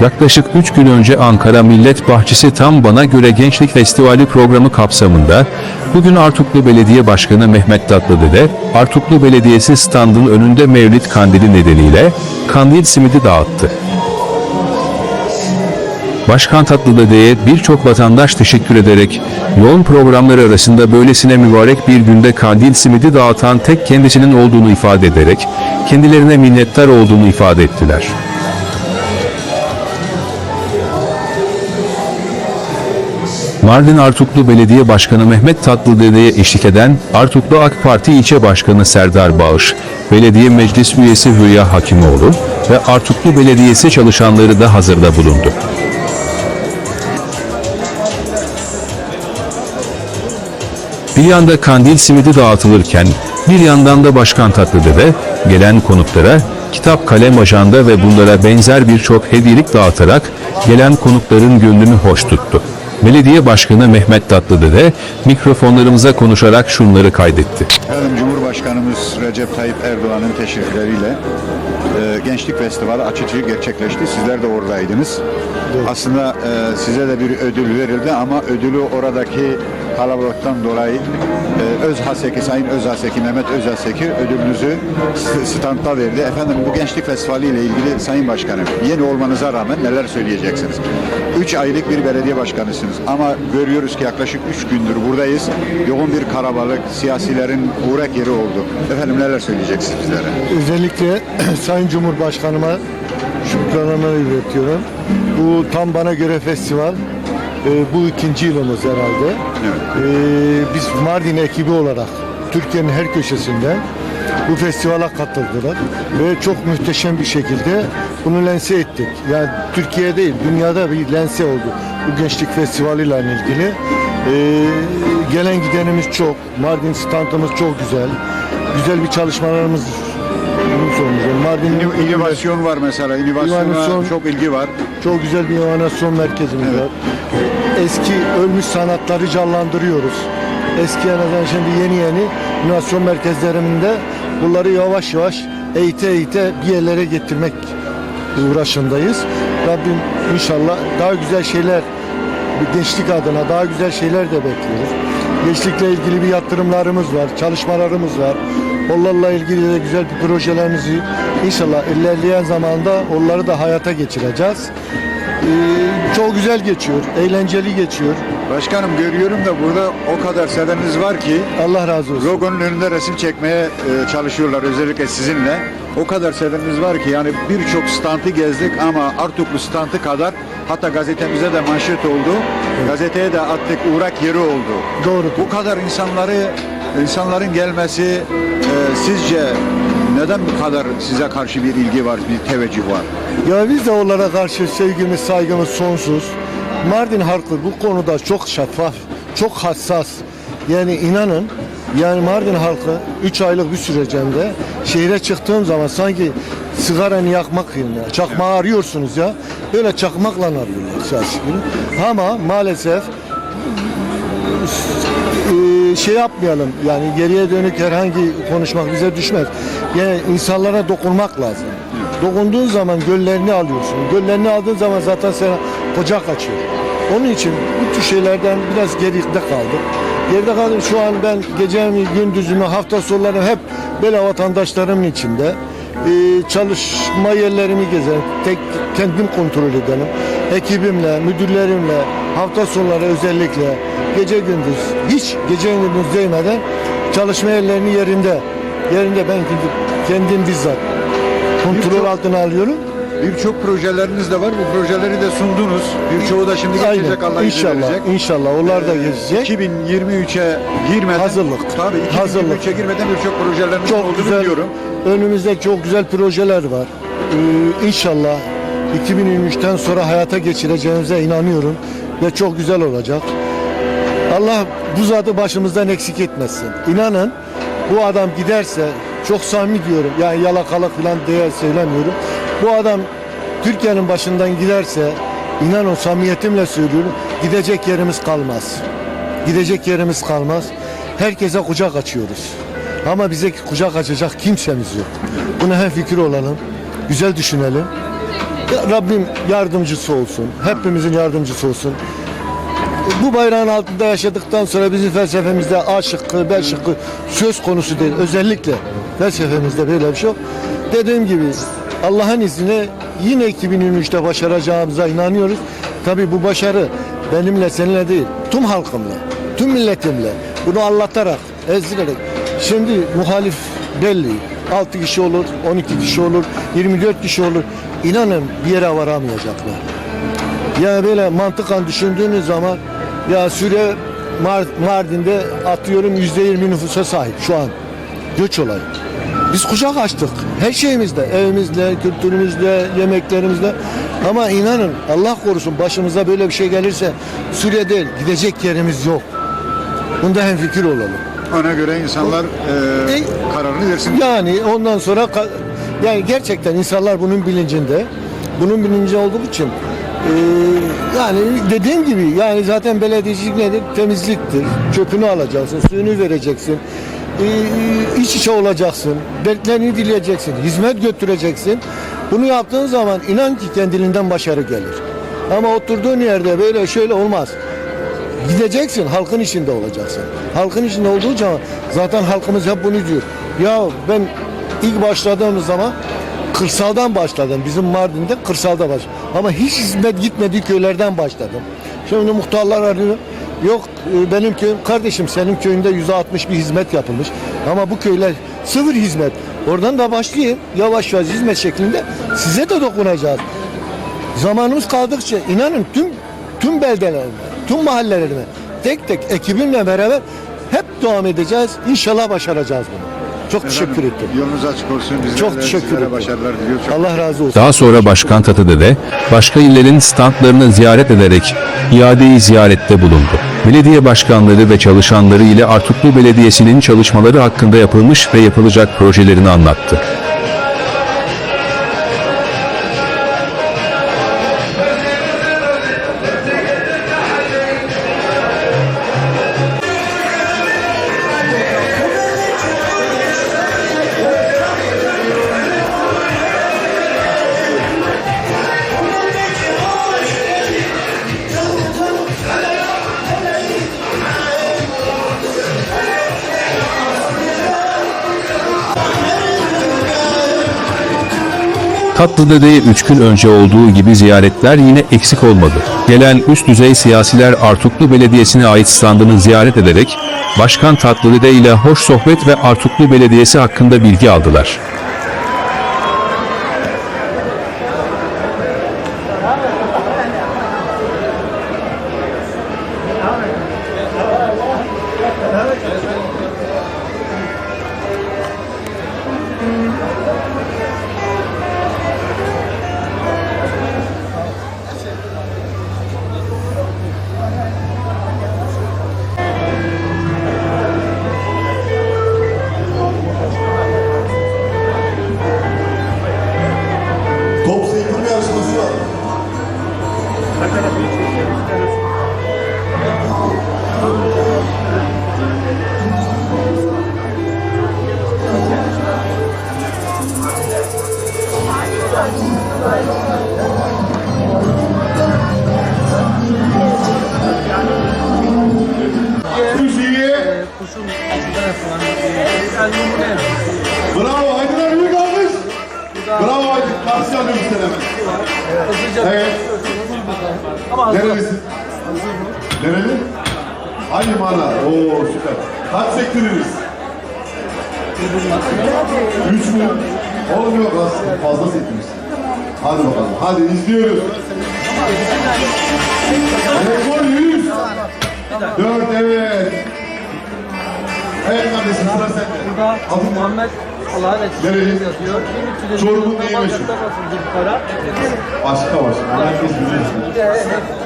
Yaklaşık 3 gün önce Ankara Millet Bahçesi Tam Bana Göre Gençlik Festivali programı kapsamında bugün Artuklu Belediye Başkanı Mehmet Tatlıdede, Artuklu Belediyesi standın önünde Mevlid Kandili nedeniyle kandil simidi dağıttı. Başkan Tatlıdede'ye birçok vatandaş teşekkür ederek yoğun programları arasında böylesine mübarek bir günde kandil simidi dağıtan tek kendisinin olduğunu ifade ederek kendilerine minnettar olduğunu ifade ettiler. Mardin Artuklu Belediye Başkanı Mehmet Tatlıdede'ye eşlik eden Artuklu AK Parti İlçe Başkanı Serdar Bağış, Belediye Meclis Üyesi Hülya Hakimoğlu ve Artuklu Belediyesi çalışanları da hazırda bulundu. Bir yanda kandil simidi dağıtılırken bir yandan da Başkan Tatlıdede gelen konuklara kitap, kalem, ajanda ve bunlara benzer birçok hediyelik dağıtarak gelen konukların gönlünü hoş tuttu. Belediye Başkanı Mehmet Tatlıdede mikrofonlarımıza konuşarak şunları kaydetti. Efendim Cumhurbaşkanımız Recep Tayyip Erdoğan'ın teşrifleriyle e, Gençlik Festivali açılışı gerçekleşti. Sizler de oradaydınız. Aslında e, size de bir ödül verildi ama ödülü oradaki kalabalıktan dolayı e, Öz Haseki, Sayın Öz Haseki, Mehmet Öz Haseki ödülünüzü st- standta verdi. Efendim bu Gençlik Festivali ile ilgili Sayın Başkanım yeni olmanıza rağmen neler söyleyeceksiniz? 3 aylık bir belediye başkanısınız ama görüyoruz ki yaklaşık 3 gündür buradayız. Yoğun bir karabalık, siyasilerin uğrak yeri oldu. Efendim neler söyleyeceksiniz bizlere? Özellikle Sayın Cumhurbaşkanıma şükranlarımı iletiyorum. Bu tam bana göre festival. e, bu ikinci yılımız herhalde. Evet. E, biz Mardin ekibi olarak Türkiye'nin her köşesinden bu festivale katıldılar ve çok muhteşem bir şekilde bunu lense ettik. Yani Türkiye değil, dünyada bir lense oldu bu gençlik festivaliyle ilgili. E, gelen gidenimiz çok, Mardin standımız çok güzel, güzel bir çalışmalarımız. Mardin'in İno- İnovasyon var mesela. İnovasyona İnovasyon- çok ilgi var. çok güzel bir inovasyon merkezimiz Evet. var. Eski ölmüş sanatları canlandırıyoruz. Eski en azından şimdi yeni yeni inovasyon merkezlerinde bunları yavaş yavaş eğite eğite bir yerlere getirmek uğraşındayız. Rabbim inşallah daha güzel şeyler gençlik adına daha güzel şeyler de bekliyoruz. Gençlikle ilgili bir yatırımlarımız var, çalışmalarımız var. Onlarla ilgili de güzel bir projelerimizi inşallah ilerleyen zamanda onları da hayata geçireceğiz. Ee, çok güzel geçiyor, eğlenceli geçiyor. Başkanım görüyorum da burada o kadar seveniniz var ki Allah razı olsun. logonun önünde resim çekmeye e, çalışıyorlar özellikle sizinle. O kadar seveniniz var ki yani birçok standı gezdik ama Artuklu standı kadar hatta gazetemize de manşet oldu. Gazeteye de attık uğrak yeri oldu. Doğrudur. Bu kadar insanları insanların gelmesi e, sizce neden bu kadar size karşı bir ilgi var, bir teveccüh var? Ya biz de onlara karşı sevgimiz, saygımız sonsuz. Mardin halkı bu konuda çok şeffaf, çok hassas. Yani inanın yani Mardin halkı 3 aylık bir sürecinde şehre çıktığım zaman sanki sigaranı yakmak yerine çakmağı arıyorsunuz ya. Böyle çakmakla arıyorlar gibi. Ama maalesef e, şey yapmayalım yani geriye dönük herhangi konuşmak bize düşmez. Yani insanlara dokunmak lazım. Dokunduğun zaman göllerini alıyorsun. Göllerini aldığın zaman zaten sana koca kaçıyor. Onun için bu tür şeylerden biraz geride kaldık. Geride kaldım şu an ben gecemi, gündüzümü, hafta sonlarımı hep böyle vatandaşlarımın içinde. Ee, çalışma yerlerimi gezerim. Tek kendim kontrol ederim. Ekibimle, müdürlerimle, hafta sonları özellikle gece gündüz hiç gece gündüz değmeden çalışma yerlerini yerinde. Yerinde ben kendim, kendim bizzat kontrol altına alıyorum. Birçok projeleriniz de var. Bu projeleri de sundunuz. Birçoğu da şimdi Aynen. geçecek Allah izin İnşallah, verecek. inşallah onlar da Ee, gezecek. 2023'e girmeden Hazırlık. Tabii 2023'e Hazırlık. girmeden birçok projelerimiz Çok olduğunu güzel. biliyorum. Önümüzde çok güzel projeler var. Ee, inşallah 2023'ten sonra hayata geçireceğimize inanıyorum ve çok güzel olacak. Allah bu zatı başımızdan eksik etmesin. İnanın bu adam giderse çok samimi diyorum. Yani yalakalık falan diye söylemiyorum. Bu adam Türkiye'nin başından giderse inanın samimiyetimle söylüyorum gidecek yerimiz kalmaz. Gidecek yerimiz kalmaz. Herkese kucak açıyoruz. Ama bize kucak açacak kimsemiz yok. Buna hem fikir olalım, güzel düşünelim. Rabbim yardımcısı olsun, hepimizin yardımcısı olsun. Bu bayrağın altında yaşadıktan sonra bizim felsefemizde A şıkkı, B şıkkı söz konusu değil. Özellikle felsefemizde böyle bir şey yok. Dediğim gibi Allah'ın izniyle yine 2023'te başaracağımıza inanıyoruz. Tabii bu başarı benimle seninle değil, tüm halkımla, tüm milletimle bunu anlatarak, ezdirerek. Şimdi muhalif belli. 6 kişi olur, 12 kişi olur, 24 kişi olur. İnanın bir yere varamayacaklar. Yani böyle mantıkan düşündüğünüz zaman ya Suriye Mar- Mardin'de atıyorum yüzde yirmi nüfusa sahip şu an. Göç olayı. Biz kucak açtık. Her şeyimizde. Evimizle, kültürümüzle, yemeklerimizle. Ama inanın Allah korusun başımıza böyle bir şey gelirse Suriye değil gidecek yerimiz yok. Bunda hem fikir olalım. Ona göre insanlar e, E, kararını versin. Yani ondan sonra yani gerçekten insanlar bunun bilincinde. Bunun bilincinde olduğu için e, yani dediğim gibi yani zaten belediyecilik nedir? Temizliktir. Çöpünü alacaksın, suyunu vereceksin. E, iç içe olacaksın. Dertlerini dileyeceksin. Hizmet götüreceksin. Bunu yaptığın zaman inan ki kendiliğinden başarı gelir. Ama oturduğun yerde böyle şöyle olmaz. Gideceksin, halkın içinde olacaksın. Halkın içinde olduğu zaman zaten halkımız hep bunu diyor. Ya ben ilk başladığımız zaman kırsaldan başladım. Bizim Mardin'de kırsalda başladım. Ama hiç hizmet gitmediği köylerden başladım. Şimdi muhtarlar arıyor. Yok e, benim köyüm, kardeşim senin köyünde yüzde altmış bir hizmet yapılmış. Ama bu köyler sıfır hizmet. Oradan da başlayayım. Yavaş yavaş hizmet şeklinde size de dokunacağız. Zamanımız kaldıkça inanın tüm tüm beldelerime, tüm mahallelerime tek tek ekibimle beraber hep devam edeceğiz. İnşallah başaracağız bunu. Çok teşekkür ettim. Yolunuz açık olsun. Bizler Çok teşekkür ederim. başarılar diliyoruz. Çok Allah razı olsun. Daha sonra Başkan Tatıdede başka illerin standlarını ziyaret ederek iadeyi ziyarette bulundu. Belediye başkanları ve çalışanları ile Artuklu Belediyesi'nin çalışmaları hakkında yapılmış ve yapılacak projelerini anlattı. Tatlıdere'ye 3 gün önce olduğu gibi ziyaretler yine eksik olmadı. Gelen üst düzey siyasiler Artuklu Belediyesi'ne ait standını ziyaret ederek Başkan Tatlıdede ile hoş sohbet ve Artuklu Belediyesi hakkında bilgi aldılar. Alıyoruz seni hemen. Evet. Nerelisin? Nereli? Hangi mana? Oo süper. Kaç sektiririz? Üç mü? Oğlum yok aslında fazla sektiriz. Hadi bakalım. Hadi izliyoruz. Rekor 100. 4 evet. Evet kardeşim sıra sende. Adın ne? Muhammed Nereli? yazıyor. Çorum'un neyi meşhur? Başka başka. Herkes bilir.